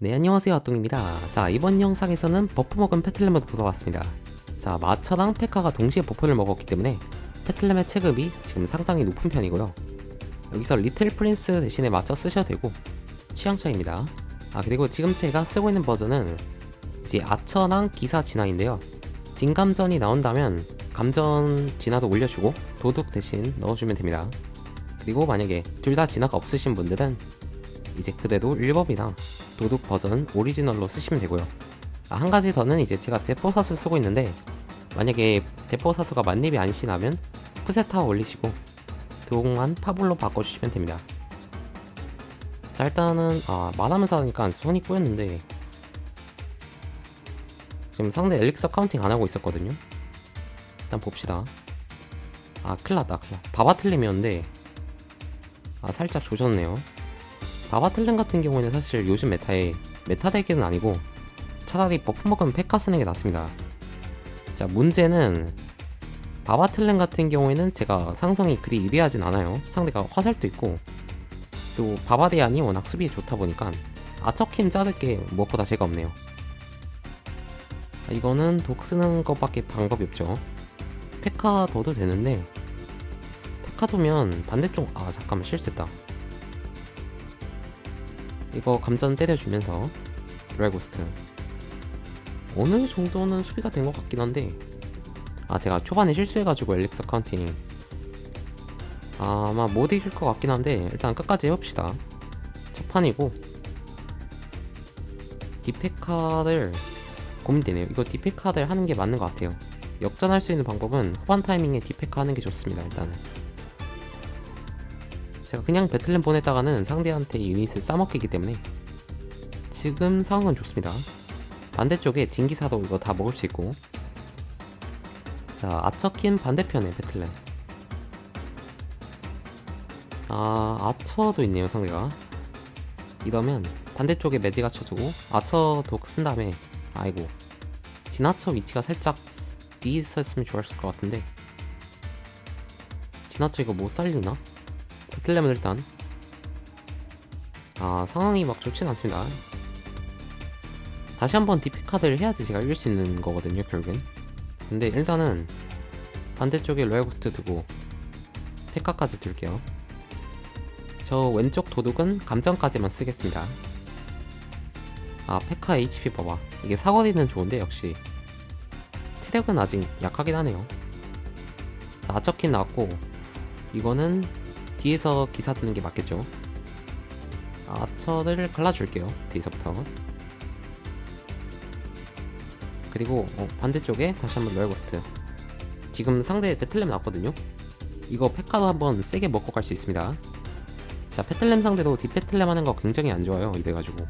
네 안녕하세요 아뚱입니다. 자 이번 영상에서는 버프 먹은 페틀렘을 돌아왔습니다. 자 마차랑 페카가 동시에 버프를 먹었기 때문에 페틀렘의 체급이 지금 상당히 높은 편이고요. 여기서 리틀 프린스 대신에 마차 쓰셔도 되고 취향 차이입니다. 아 그리고 지금 제가 쓰고 있는 버전은 이제 아처랑 기사 진화인데요 진감전이 나온다면 감전 진화도 올려주고 도둑 대신 넣어주면 됩니다 그리고 만약에 둘 다 진화가 없으신 분들은 이제 그대로 1법이나 도둑 버전 오리지널로 쓰시면 되고요. 아, 한 가지 더는 이제 제가 대포사수 쓰고 있는데 만약에 대포사수가 만렙이 아니시라면 푸세타 올리시고 동안 파블로 바꿔주시면 됩니다. 자 일단은 아 말하면서 하니까 손이 꼬였는데 지금 상대 엘릭서 카운팅 안 하고 있었거든요. 일단 봅시다. 아 큰일났다 큰일났다. 바바틀림이었는데 아 살짝 조졌네요. 바바틀렌 같은 경우에는 사실 요즘 메타에 메타 덱은 아니고 차라리 버프 먹으면 페카 쓰는 게 낫습니다. 자 문제는 바바틀렌 같은 경우에는 제가 상성이 그리 유리하진 않아요. 상대가 화살도 있고 또 바바디안이 워낙 수비에 좋다 보니까 아처킨 자를 게 무엇보다 제가 없네요. 아, 이거는 독 쓰는 것밖에 방법이 없죠. 페카 둬도 되는데 페카 두면 반대쪽 아 잠깐만 실수했다. 이거 감전 때려주면서 드라이고스트 어느 정도는 수비가 된 것 같긴 한데 아 제가 초반에 실수해가지고 엘릭서 카운팅 아마 못 이길 것 같긴 한데 일단 끝까지 해봅시다 첫 판이고 디페카를 고민되네요. 이거 디페카를 하는 게 맞는 것 같아요. 역전할 수 있는 방법은 후반 타이밍에 디페카 하는 게 좋습니다 일단은. 제가 그냥 배틀램 보냈다가는 상대한테 유닛을 싸먹히기 때문에 지금 상황은 좋습니다. 반대쪽에 진기사도 이거 다 먹을 수 있고. 자 아처킨 반대편에 배틀램 아 아처도 있네요 상대가. 이러면 반대쪽에 매지가 쳐주고 아처 독 쓴 다음에 아이고 진아처 위치가 살짝 뒤에 있었으면 좋았을 것 같은데. 진아처 이거 못 살리나? 배틀램은 일단. 아 상황이 막 좋진 않습니다. 다시 한번 디피카드를 해야지 제가 이길 수 있는 거거든요 결국엔. 근데 일단은 반대쪽에 로얄고스트 두고 페카까지 둘게요. 저 왼쪽 도둑은 감정까지만 쓰겠습니다 아 페카 HP 봐봐. 이게 사거리는 좋은데 역시. 체력은 아직 약하긴 하네요. 자 아처킨 나왔고 이거는 뒤에서 기사 드는 게 맞겠죠? 아처를 갈라줄게요 뒤에서부터. 그리고 어, 반대쪽에 다시 한번 로얄고스트. 지금 상대 배틀램 나왔거든요? 이거 페카도 한번 세게 먹고 갈 수 있습니다. 자 페틀램 상대도 뒷페틀램 하는 거 굉장히 안 좋아요 이래가지고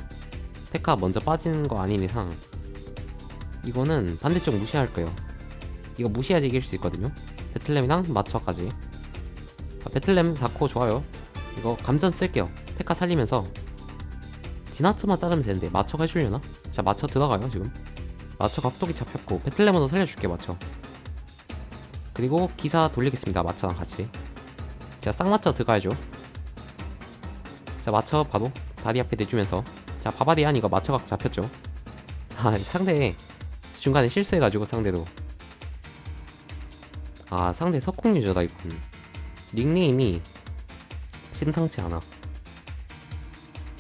페카 먼저 빠지는 거 아닌 이상 이거는 반대쪽 무시할 거예요. 이거 무시해야지 이길 수 있거든요. 배틀램이랑 마처까지. 아, 배틀램 잡고 좋아요. 이거 감전 쓸게요. 페카 살리면서. 지나쳐만 자르면 되는데 마처가 해주려나? 자 마처 들어가요 지금. 마처 각도기 잡혔고 배틀램으로 살려줄게 마처 그리고 기사 돌리겠습니다 마처랑 같이. 자 쌍마처 들어가야죠. 자 마처 바로 다리 앞에 내주면서 자 바바디안 이거 각 잡혔죠 아 상대 중간에 실수해가지고 상대도 아 상대 석공 유저다 이분 닉네임이 심상치 않아.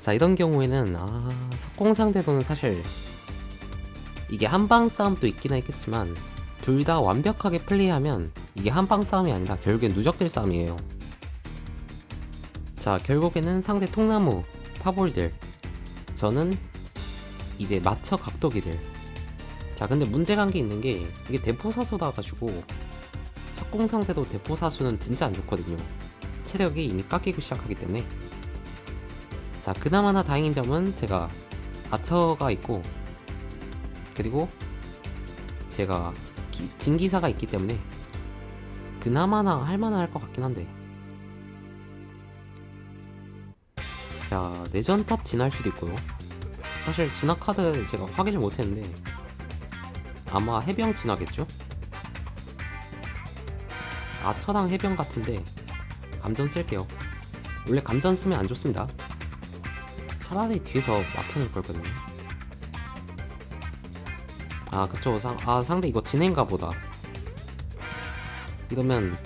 자 이런 경우에는 아 석공 상대로는 사실 이게 한방 싸움도 있긴 했겠지만 둘 다 완벽하게 플레이하면 이게 한방 싸움이 아니라 결국엔 누적될 싸움이에요. 자 결국에는 상대 통나무 파볼들 저는 이제 맞춰 각도기들 자 근데 문제가 한 게 있는 게 이게 대포사소다 가지고 석공 상대도 대포 사수는 진짜 안 좋거든요. 체력이 이미 깎이기 시작하기 때문에. 자, 그나마나 다행인 점은 제가 아처가 있고, 그리고 제가 기, 진기사가 있기 때문에 그나마나 할만할 것 같긴 한데. 자, 내전 탑 진화할 수도 있고요. 사실 진화 카드를 제가 확인을 못했는데 아마 해병 진화겠죠? 아처랑 해변 같은데 감전 쓸게요. 원래 감전 쓰면 안 좋습니다. 차라리 뒤에서 막혀놓을 걸거든요. 아 그쵸 상, 아 상대 이거 진행가 보다. 이러면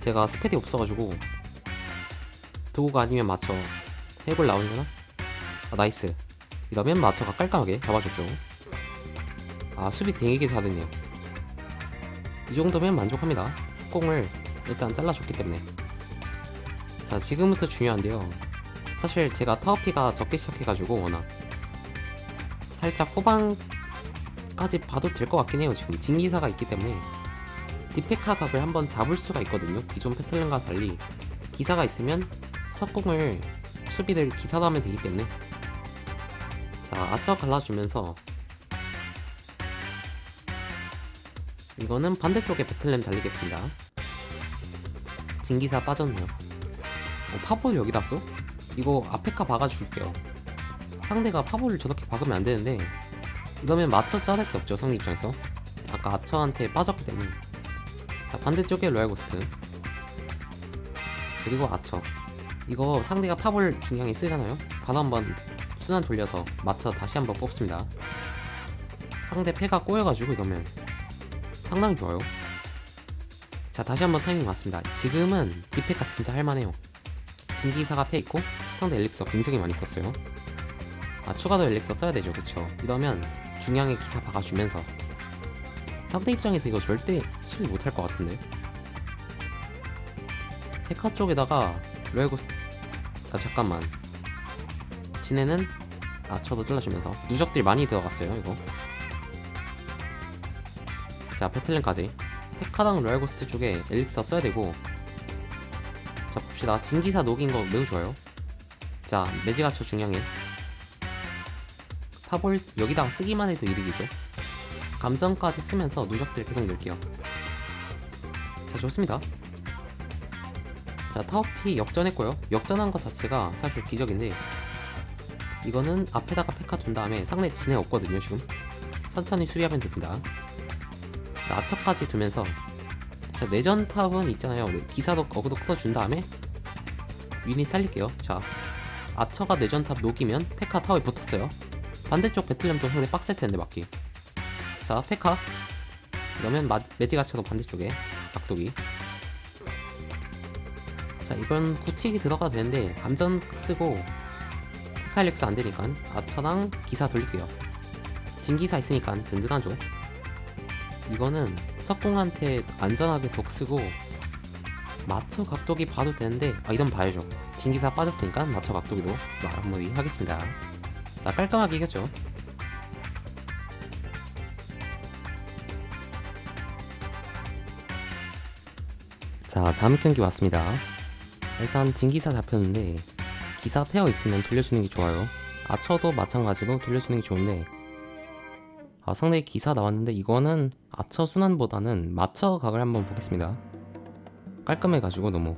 제가 스펠이 없어가지고 도구가 아니면 맞춰 해볼 나오려나? 아 나이스. 이러면 맞춰가 깔끔하게 잡아줬죠. 아 수비 되게 잘했네요. 이 정도면 만족합니다. 속공을 일단 잘라줬기 때문에. 자 지금부터 중요한데요. 사실 제가 타워피가 적게 시작해가지고 워낙. 살짝 후반까지 봐도 될 것 같긴 해요. 지금 진기사가 있기 때문에. 디페카 각을 한번 잡을 수가 있거든요. 기존 패틀런과 달리. 기사가 있으면 석궁을 수비를 기사도 하면 되기 때문에. 자 아처 갈라주면서. 이거는 반대쪽에 배틀램 달리겠습니다. 진기사 빠졌네요. 어, 파볼 여기다 써? 이거 아페카 박아줄게요. 상대가 파볼을 저렇게 박으면 안 되는데 이러면 맞춰 자를 게 없죠 상대 입장에서. 아까 아처한테 빠졌기 때문에. 자 반대쪽에 로얄고스트. 그리고 아처 이거 상대가 파볼 중량이 쓰잖아요. 바로 한번 순환 돌려서 맞춰 다시 한번 뽑습니다. 상대 패가 꼬여가지고 이러면 상당히 좋아요. 자 다시 한번 타이밍 맞습니다. 지금은 디패가 진짜 할만해요. 진기사가 패 있고 상대 엘릭서 굉장히 많이 썼어요. 아 추가도 엘릭서 써야 되죠. 그쵸? 이러면 중량의 기사 박아주면서 상대 입장에서 이거 절대 수비 못할 것 같은데? 페카 쪽에다가 로얄고 아 잠깐만. 지네는? 아처도 잘라주면서. 누적들이 많이 들어갔어요 이거. 자 배틀랜까지. 페카랑 로얄고스트 쪽에 엘릭서 써야 되고. 자 봅시다. 진기사 녹인 거 매우 좋아요. 자 매지가처 중량에. 파볼 여기다가 쓰기만 해도 이득이죠. 감정까지 쓰면서 누적들 계속 넣을게요. 자 좋습니다 자 타워피 역전했고요. 역전한 것 자체가 사실 기적인데 이거는 앞에다가 페카 둔 다음에 상대 진해 없거든요 지금. 천천히 수비하면 됩니다. 자 아처까지 두면서 자 내전 탑은 있잖아요. 기사도 어그도 끌어준 다음에 유닛 살릴게요. 자 아처가 내전 탑 녹이면 페카 타워에 붙었어요. 반대쪽 배틀램도 상대 빡셀 텐데 맞기. 자 페카. 그러면 마, 매지가처도 반대쪽에 각도기 자 이건 구치기 들어가도 되는데 감전 쓰고 파일렉스 안되니까 아처랑 기사 돌릴게요. 진기사 있으니까 든든하죠? 이거는 석궁한테 안전하게 독 쓰고 마처 각도기 봐도 되는데 아 이건 봐야죠. 진기사 빠졌으니까 마처 각도기로 마무리 하겠습니다. 자 깔끔하게 이겼죠? 자 다음 경기 왔습니다 일단 진기사 잡혔는데 기사 페어 있으면 돌려주는 게 좋아요. 아처도 마찬가지로 돌려주는 게 좋은데. 아 상대 기사 나왔는데 이거는 아처 순환보다는 마처 각을 한번 보겠습니다. 깔끔해가지고 너무.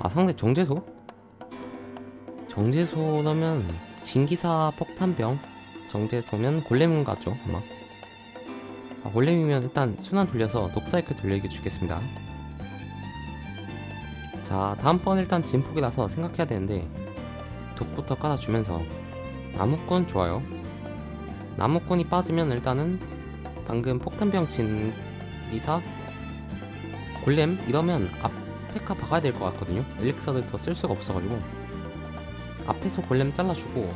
아 상대 정제소? 정제소라면 진기사 폭탄병 정제소면 골렘 같죠 아마. 아 골렘이면 일단 순환 돌려서 독사이클 돌리게 주겠습니다 자 다음번 일단 진폭이라서 생각해야 되는데 독부터 깔아주면서 나무꾼 좋아요. 나무꾼이 빠지면 일단은 방금 폭탄병 진 이사 골렘 이러면 앞 페카 박아야 될 것 같거든요. 엘릭서를 더 쓸 수가 없어가지고 앞에서 골렘 잘라주고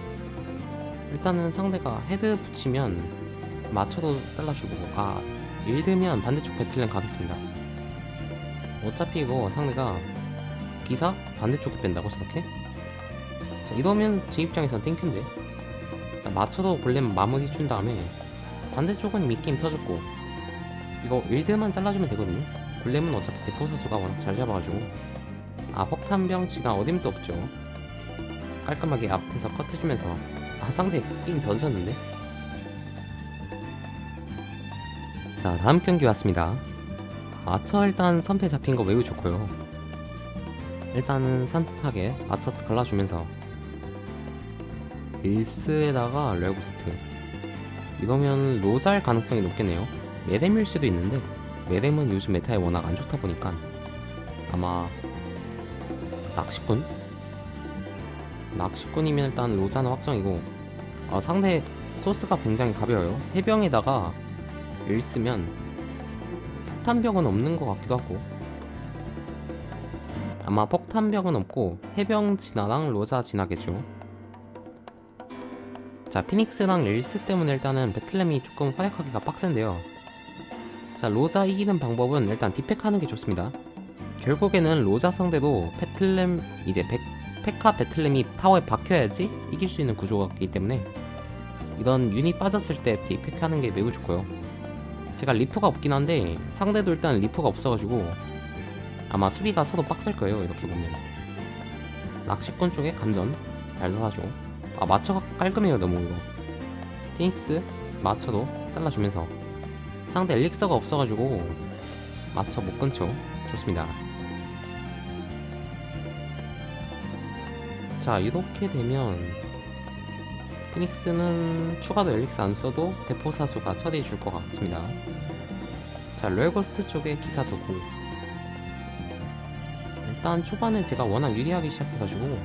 일단은 상대가 헤드 붙이면 맞춰도 잘라주고 아 일드면 반대쪽 배틀램 가겠습니다. 어차피 이거 상대가 기사 반대쪽에 뺀다고 저렇게? 자 이러면 제 입장에선 땡큐인데. 자 맞춰도 골렘 마무리 준 다음에 반대쪽은 미게임 터졌고 이거 일드만 잘라주면 되거든요. 골렘은 어차피 대포 선수가 워낙 잘 잡아가지고. 아 폭탄병 지나 어림도 없죠. 깔끔하게 앞에서 컷해주면서. 아 상대 게임 던졌는데? 자 다음 경기 왔습니다. 아처 일단 선패 잡힌 거 매우 좋고요 일단은 산뜻하게 아처 갈라주면서 일스에다가 레고스트 이러면 로잘 가능성이 높겠네요 예렘일 수도 있는데 메렘은 요즘 메타에 워낙 안 좋다 보니까 아마 낚시꾼? 낚시꾼이면 일단 로자는 확정이고 어, 상대 소스가 굉장히 가벼워요. 해병에다가 일 쓰면 폭탄병은 없는 것 같기도 하고 아마 폭탄병은 없고 해병 진화랑 로자 진화겠죠. 자 피닉스랑 릴스 때문에 일단은 배틀램이 조금 활약하기가 빡센데요. 자 로자 이기는 방법은 일단 디팩하는 게 좋습니다. 결국에는 로자 상대도 배틀램 이제 백, 페카 배틀램이 타워에 박혀야지 이길 수 있는 구조가 있기 때문에 이런 유닛 빠졌을 때 디팩하는 게 매우 좋고요. 제가 리프가 없긴 한데 상대도 일단 리프가 없어가지고 아마 수비가 서로 빡셀 거예요 이렇게 보면. 낚시꾼 쪽에 감전. 잘도 하죠. 아 마처가 깔끔해요 너무 이거. 피닉스 마처도 잘라주면서. 상대 엘릭서가 없어가지고 마처 못 끊죠. 좋습니다. 자 이렇게 되면 피닉스는 추가로 엘릭스 안 써도 대포 사수가 처리해 줄 것 같습니다. 자 로얄고스트 쪽에 기사 두고 일단 초반에 제가 워낙 유리하게 시작해가지고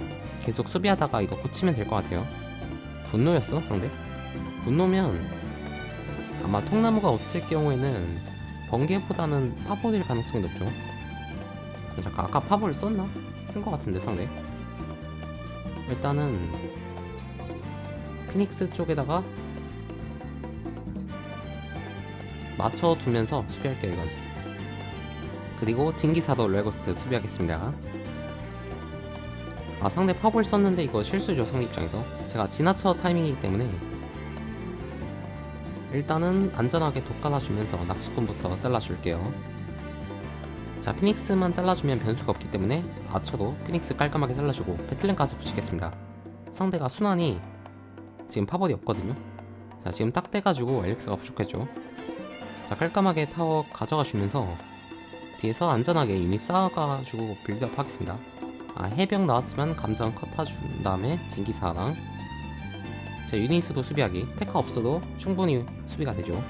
계속 수비하다가 이거 고치면 될 것 같아요 분노였어 상대? 분노면 아마 통나무가 없을 경우에는 번개보다는 파볼일 가능성이 높죠 어, 잠깐 아까 파볼 썼나? 쓴 것 같은데 상대 일단은 피닉스 쪽에다가 맞춰두면서 수비할게요 이건 그리고 진기사도 레고스트 수비하겠습니다. 아 상대 파볼 썼는데 이거 실수죠 상대 입장에서. 제가 지나쳐 타이밍이기 때문에 일단은 안전하게 돋갈아주면서 낚시꾼부터 잘라줄게요. 자 피닉스만 잘라주면 변수가 없기 때문에 아처도 피닉스 깔끔하게 잘라주고 배틀램까지 붙이겠습니다. 상대가 순환이 지금 파벌이 없거든요. 자 지금 딱 돼가지고 엘릭스가 부족했죠. 자 깔끔하게 타워 가져가 주면서 뒤에서 안전하게 유닛 쌓아가지고 빌드업 하겠습니다. 아 해병 나왔으면 감전 컷 해준 다음에 진기사랑 자 유닛으로 수비하기. 페카 없어도 충분히 수비가 되죠.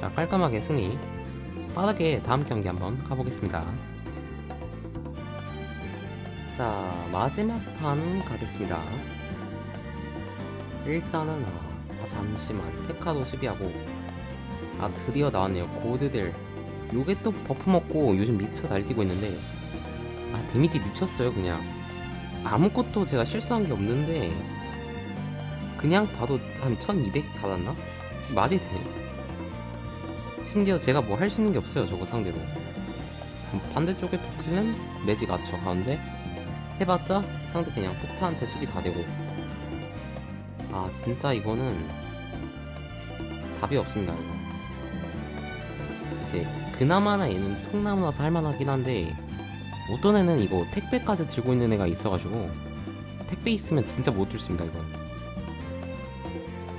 자 깔끔하게 승리. 빠르게 다음 경기 한번 가보겠습니다. 자 마지막 판 가겠습니다. 일단은 아, 아, 잠시만. 페카도 수비하고. 아 드디어 나왔네요. 고드들 요게 또 버프 먹고 요즘 미쳐 날뛰고 있는데 아 데미지 미쳤어요 그냥. 아무것도 제가 실수한 게 없는데 그냥 봐도 한 1200 달았나? 말이 돼. 심지어 제가 뭐 할 수 있는 게 없어요 저거 상대로. 반대쪽에 배틀은 매직 아처 가운데 해봤자 상대 그냥 폭탄한테 수비 다 되고. 아 진짜 이거는 답이 없습니다 이거. 이제 그나마나 얘는 통나무라서 할만하긴 한데 어떤 애는 이거 택배까지 들고 있는 애가 있어가지고 택배 있으면 진짜 못 들습니다 이건.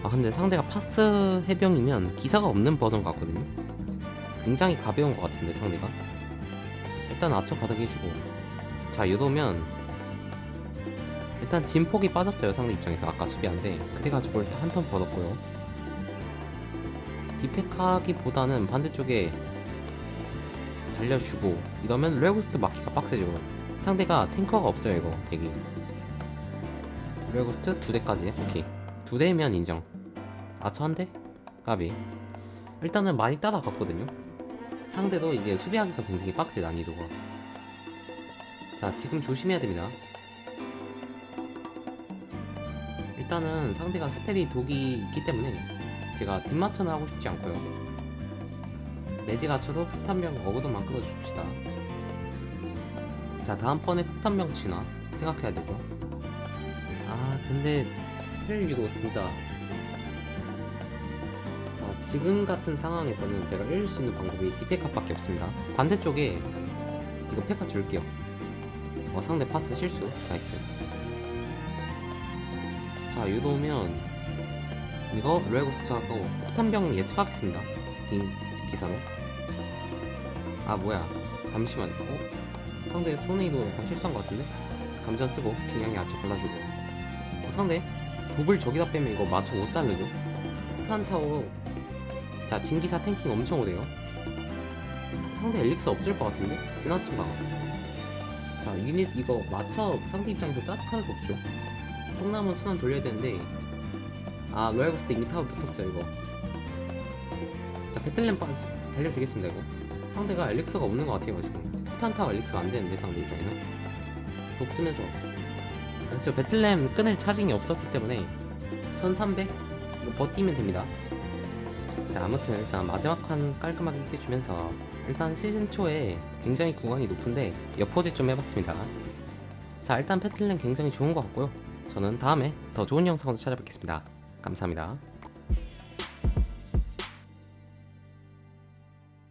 아 근데 상대가 파스 해병이면 기사가 없는 버전 같거든요? 굉장히 가벼운 것 같은데 상대가? 일단 아처 바닥에 해주고. 자 이러면 일단 진폭이 빠졌어요 상대 입장에서. 아까 수비한데. 그래가지고 일단 한 턴 벌었고요. 디펙하기보다는 반대쪽에 달려주고 이러면 레고스트 막기가 빡세죠. 상대가 탱커가 없어요 이거 대기. 레고스트 두 대까지 오케이. 두 대면 인정. 아처 한 대? 까비. 일단은 많이 따라갔거든요. 상대도 이게 수비하기가 굉장히 빡세 난이도가. 자 지금 조심해야 됩니다. 일단은 상대가 스펠이 독이 있기 때문에 제가 뒷맞춰는 하고 싶지 않고요 내지 갖춰도 폭탄병 어그도만 끊어줍시다. 자 다음번에 폭탄병 진화. 생각해야 되죠? 아 근데 스펠 유도 진짜. 자 지금 같은 상황에서는 제가 이길 수 있는 방법이 디페카밖에 없습니다. 반대쪽에 이거 페카 줄게요. 어 상대 파스 실수. 나이스. 자 유도면 이거 로얄고스트하고 폭탄병 예측하겠습니다. 기, 기사로 아 뭐야 잠시만 어? 상대 토네이도 약간 실수한 것 같은데? 감전 쓰고 중량이 아직 골라주고 어, 상대 독을 저기다 빼면 이거 맞춰 못 자르죠 폭탄 타워 자 진기사 탱킹 엄청 오래요 상대 엘릭스 없을 것 같은데? 지나친 방. 자, 유닛 이거 맞춰 상대 입장에서 짜증하는 거 없죠. 콩나무 순환 돌려야 되는데 아 로얄 고스트 이미 타워 붙었어요 이거. 자 배틀램 빠 달려주겠습니다 이거. 상대가 엘릭스가 없는 것 같아요 지금. 탄 타워 엘릭스가 안 되는데 상대 입장에는. 독 쓰면서. 그래서 배틀램 끊을 차징이 없었기 때문에 1300 이거 버티면 됩니다. 자 아무튼 일단 마지막 판 깔끔하게 이겨주면서 일단 시즌 초에 굉장히 구간이 높은데 여포지 좀 해봤습니다. 자 일단 패틀렌 굉장히 좋은 것 같고요. 저는 다음에 더 좋은 영상으로 찾아뵙겠습니다. 감사합니다.